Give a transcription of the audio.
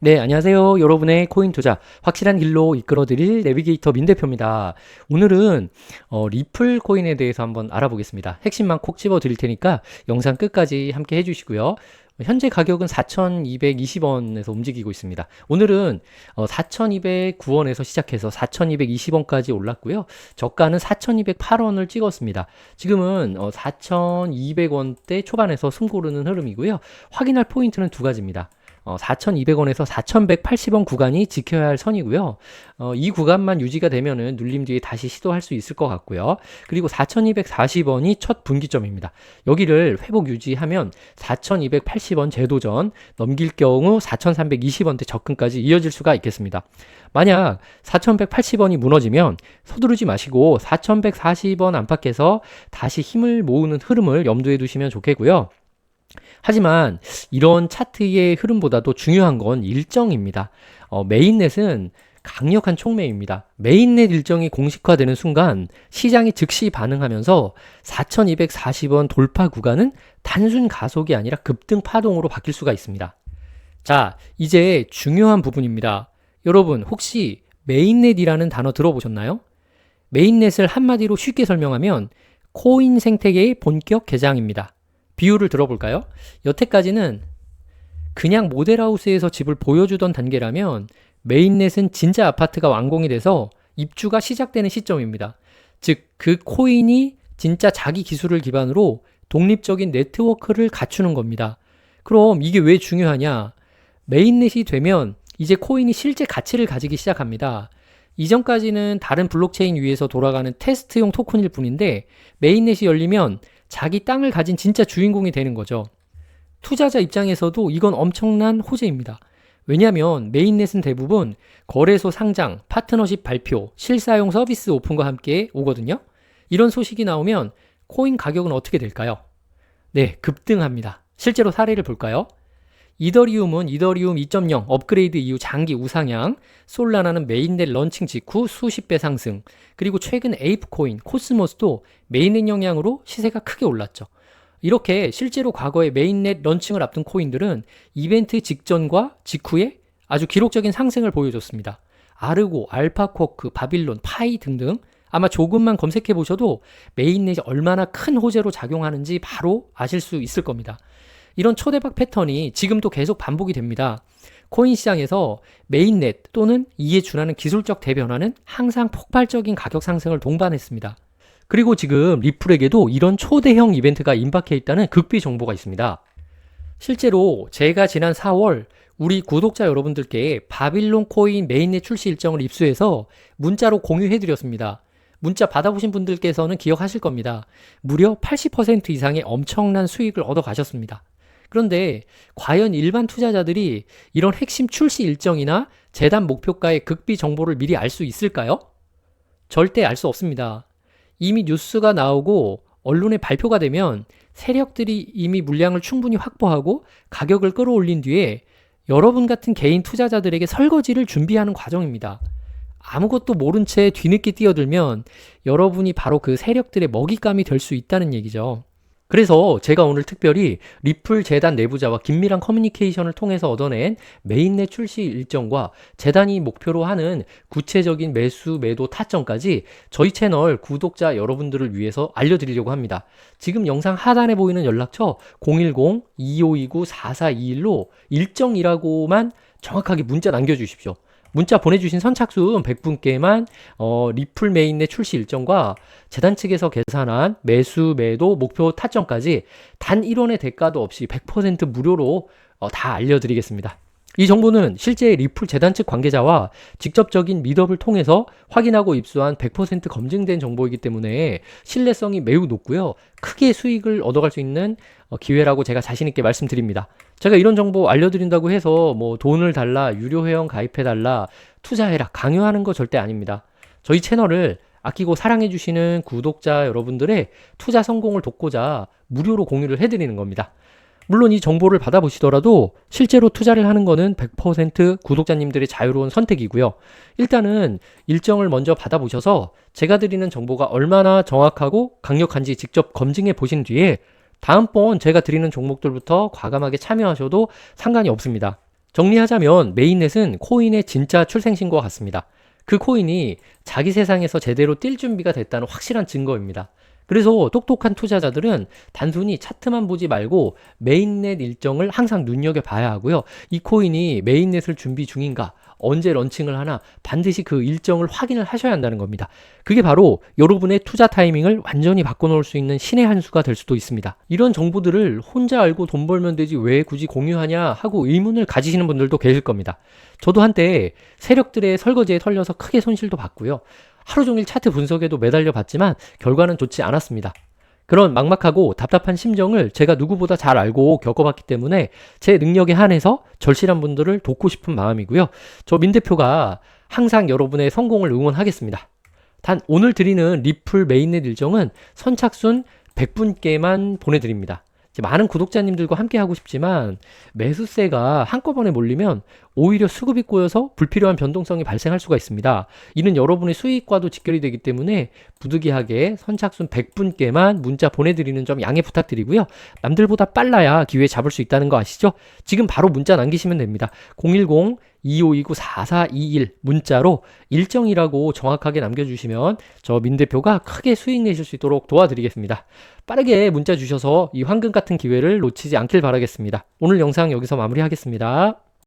네, 안녕하세요. 여러분의 코인 투자 확실한 길로 이끌어드릴 내비게이터 민 대표입니다. 오늘은 어, 리플 코인에 대해서 한번 알아보겠습니다. 핵심만 콕 집어 드릴 테니까 영상 끝까지 함께 해주시고요. 현재 가격은 4,220원에서 움직이고 있습니다. 오늘은 어, 4,209원에서 시작해서 4,220원까지 올랐고요. 저가는 4,208원을 찍었습니다. 지금은 어, 4,200원대 초반에서 숨 고르는 흐름이고요. 확인할 포인트는 두 가지입니다. 어, 4,200원에서 4,180원 구간이 지켜야 할 선이고요. 어, 이 구간만 유지가 되면은 눌림 뒤에 다시 시도할 수 있을 것 같고요. 그리고 4,240원이 첫 분기점입니다. 여기를 회복 유지하면 4,280원 제도전 넘길 경우 4,320원대 접근까지 이어질 수가 있겠습니다. 만약 4,180원이 무너지면 서두르지 마시고 4,140원 안팎에서 다시 힘을 모으는 흐름을 염두에 두시면 좋겠고요. 하지만 이런 차트의 흐름보다도 중요한 건 일정입니다. 어, 메인넷은 강력한 촉매입니다. 메인넷 일정이 공식화되는 순간 시장이 즉시 반응하면서 4240원 돌파 구간은 단순 가속이 아니라 급등 파동으로 바뀔 수가 있습니다. 자, 이제 중요한 부분입니다. 여러분, 혹시 메인넷이라는 단어 들어보셨나요? 메인넷을 한마디로 쉽게 설명하면 코인 생태계의 본격 개장입니다. 비유를 들어볼까요? 여태까지는 그냥 모델하우스에서 집을 보여주던 단계라면 메인넷은 진짜 아파트가 완공이 돼서 입주가 시작되는 시점입니다. 즉, 그 코인이 진짜 자기 기술을 기반으로 독립적인 네트워크를 갖추는 겁니다. 그럼 이게 왜 중요하냐? 메인넷이 되면 이제 코인이 실제 가치를 가지기 시작합니다. 이전까지는 다른 블록체인 위에서 돌아가는 테스트용 토큰일 뿐인데 메인넷이 열리면 자기 땅을 가진 진짜 주인공이 되는 거죠. 투자자 입장에서도 이건 엄청난 호재입니다. 왜냐하면 메인넷은 대부분 거래소 상장, 파트너십 발표, 실사용 서비스 오픈과 함께 오거든요. 이런 소식이 나오면 코인 가격은 어떻게 될까요? 네, 급등합니다. 실제로 사례를 볼까요? 이더리움은 이더리움 2.0 업그레이드 이후 장기 우상향, 솔라나는 메인넷 런칭 직후 수십 배 상승, 그리고 최근 에이프코인, 코스모스도 메인넷 영향으로 시세가 크게 올랐죠. 이렇게 실제로 과거에 메인넷 런칭을 앞둔 코인들은 이벤트 직전과 직후에 아주 기록적인 상승을 보여줬습니다. 아르고, 알파코크, 바빌론, 파이 등등 아마 조금만 검색해 보셔도 메인넷이 얼마나 큰 호재로 작용하는지 바로 아실 수 있을 겁니다. 이런 초대박 패턴이 지금도 계속 반복이 됩니다. 코인 시장에서 메인넷 또는 이에 준하는 기술적 대변화는 항상 폭발적인 가격 상승을 동반했습니다. 그리고 지금 리플에게도 이런 초대형 이벤트가 임박해 있다는 극비 정보가 있습니다. 실제로 제가 지난 4월 우리 구독자 여러분들께 바빌론 코인 메인넷 출시 일정을 입수해서 문자로 공유해 드렸습니다. 문자 받아보신 분들께서는 기억하실 겁니다. 무려 80% 이상의 엄청난 수익을 얻어 가셨습니다. 그런데 과연 일반 투자자들이 이런 핵심 출시 일정이나 재단 목표가의 극비 정보를 미리 알 수 있을까요? 절대 알 수 없습니다. 이미 뉴스가 나오고 언론에 발표가 되면 세력들이 이미 물량을 충분히 확보하고 가격을 끌어올린 뒤에 여러분 같은 개인 투자자들에게 설거지를 준비하는 과정입니다. 아무것도 모른 채 뒤늦게 뛰어들면 여러분이 바로 그 세력들의 먹잇감이 될 수 있다는 얘기죠. 그래서 제가 오늘 특별히 리플 재단 내부자와 긴밀한 커뮤니케이션을 통해서 얻어낸 메인넷 출시 일정과 재단이 목표로 하는 구체적인 매수, 매도 타점까지 저희 채널 구독자 여러분들을 위해서 알려드리려고 합니다. 지금 영상 하단에 보이는 연락처 010-2529-4421로 일정이라고만 정확하게 문자 남겨주십시오. 문자 보내주신 선착순 100분께만 어, 리플 메인의 출시 일정과 재단 측에서 계산한 매수, 매도, 목표 타점까지 단 1원의 대가도 없이 100% 무료로 어, 다 알려드리겠습니다. 이 정보는 실제 리플 재단 측 관계자와 직접적인 미더을 통해서 확인하고 입수한 100% 검증된 정보이기 때문에 신뢰성이 매우 높고요. 크게 수익을 얻어갈 수 있는 어, 기회라고 제가 자신있게 말씀드립니다. 제가 이런 정보 알려드린다고 해서 뭐 돈을 달라, 유료 회원 가입해달라, 투자해라, 강요하는 거 절대 아닙니다. 저희 채널을 아끼고 사랑해주시는 구독자 여러분들의 투자 성공을 돕고자 무료로 공유를 해드리는 겁니다. 물론 이 정보를 받아보시더라도 실제로 투자를 하는 거는 100% 구독자님들의 자유로운 선택이고요. 일단은 일정을 먼저 받아보셔서 제가 드리는 정보가 얼마나 정확하고 강력한지 직접 검증해 보신 뒤에 다음번 제가 드리는 종목들부터 과감하게 참여하셔도 상관이 없습니다. 정리하자면 메인넷은 코인의 진짜 출생신과 같습니다. 그 코인이 자기 세상에서 제대로 뛸 준비가 됐다는 확실한 증거입니다. 그래서 똑똑한 투자자들은 단순히 차트만 보지 말고 메인넷 일정을 항상 눈여겨봐야 하고요. 이 코인이 메인넷을 준비 중인가, 언제 런칭을 하나 반드시 그 일정을 확인을 하셔야 한다는 겁니다. 그게 바로 여러분의 투자 타이밍을 완전히 바꿔놓을 수 있는 신의 한 수가 될 수도 있습니다. 이런 정보들을 혼자 알고 돈 벌면 되지 왜 굳이 공유하냐 하고 의문을 가지시는 분들도 계실 겁니다. 저도 한때 세력들의 설거지에 털려서 크게 손실도 봤고요. 하루 종일 차트 분석에도 매달려 봤지만 결과는 좋지 않았습니다. 그런 막막하고 답답한 심정을 제가 누구보다 잘 알고 겪어봤기 때문에 제 능력에 한해서 절실한 분들을 돕고 싶은 마음이고요. 저 민 대표가 항상 여러분의 성공을 응원하겠습니다. 단 오늘 드리는 리플 메인넷 일정은 선착순 100분께만 보내드립니다. 많은 구독자님들과 함께 하고 싶지만 매수세가 한꺼번에 몰리면 오히려 수급이 꼬여서 불필요한 변동성이 발생할 수가 있습니다. 이는 여러분의 수익과도 직결이 되기 때문에 부득이하게 선착순 100분께만 문자 보내드리는 점 양해 부탁드리고요. 남들보다 빨라야 기회 잡을 수 있다는 거 아시죠? 지금 바로 문자 남기시면 됩니다. 010 2529-4421 문자로 일정이라고 정확하게 남겨주시면 저 민 대표가 크게 수익 내실 수 있도록 도와드리겠습니다. 빠르게 문자 주셔서 이 황금 같은 기회를 놓치지 않길 바라겠습니다. 오늘 영상 여기서 마무리하겠습니다.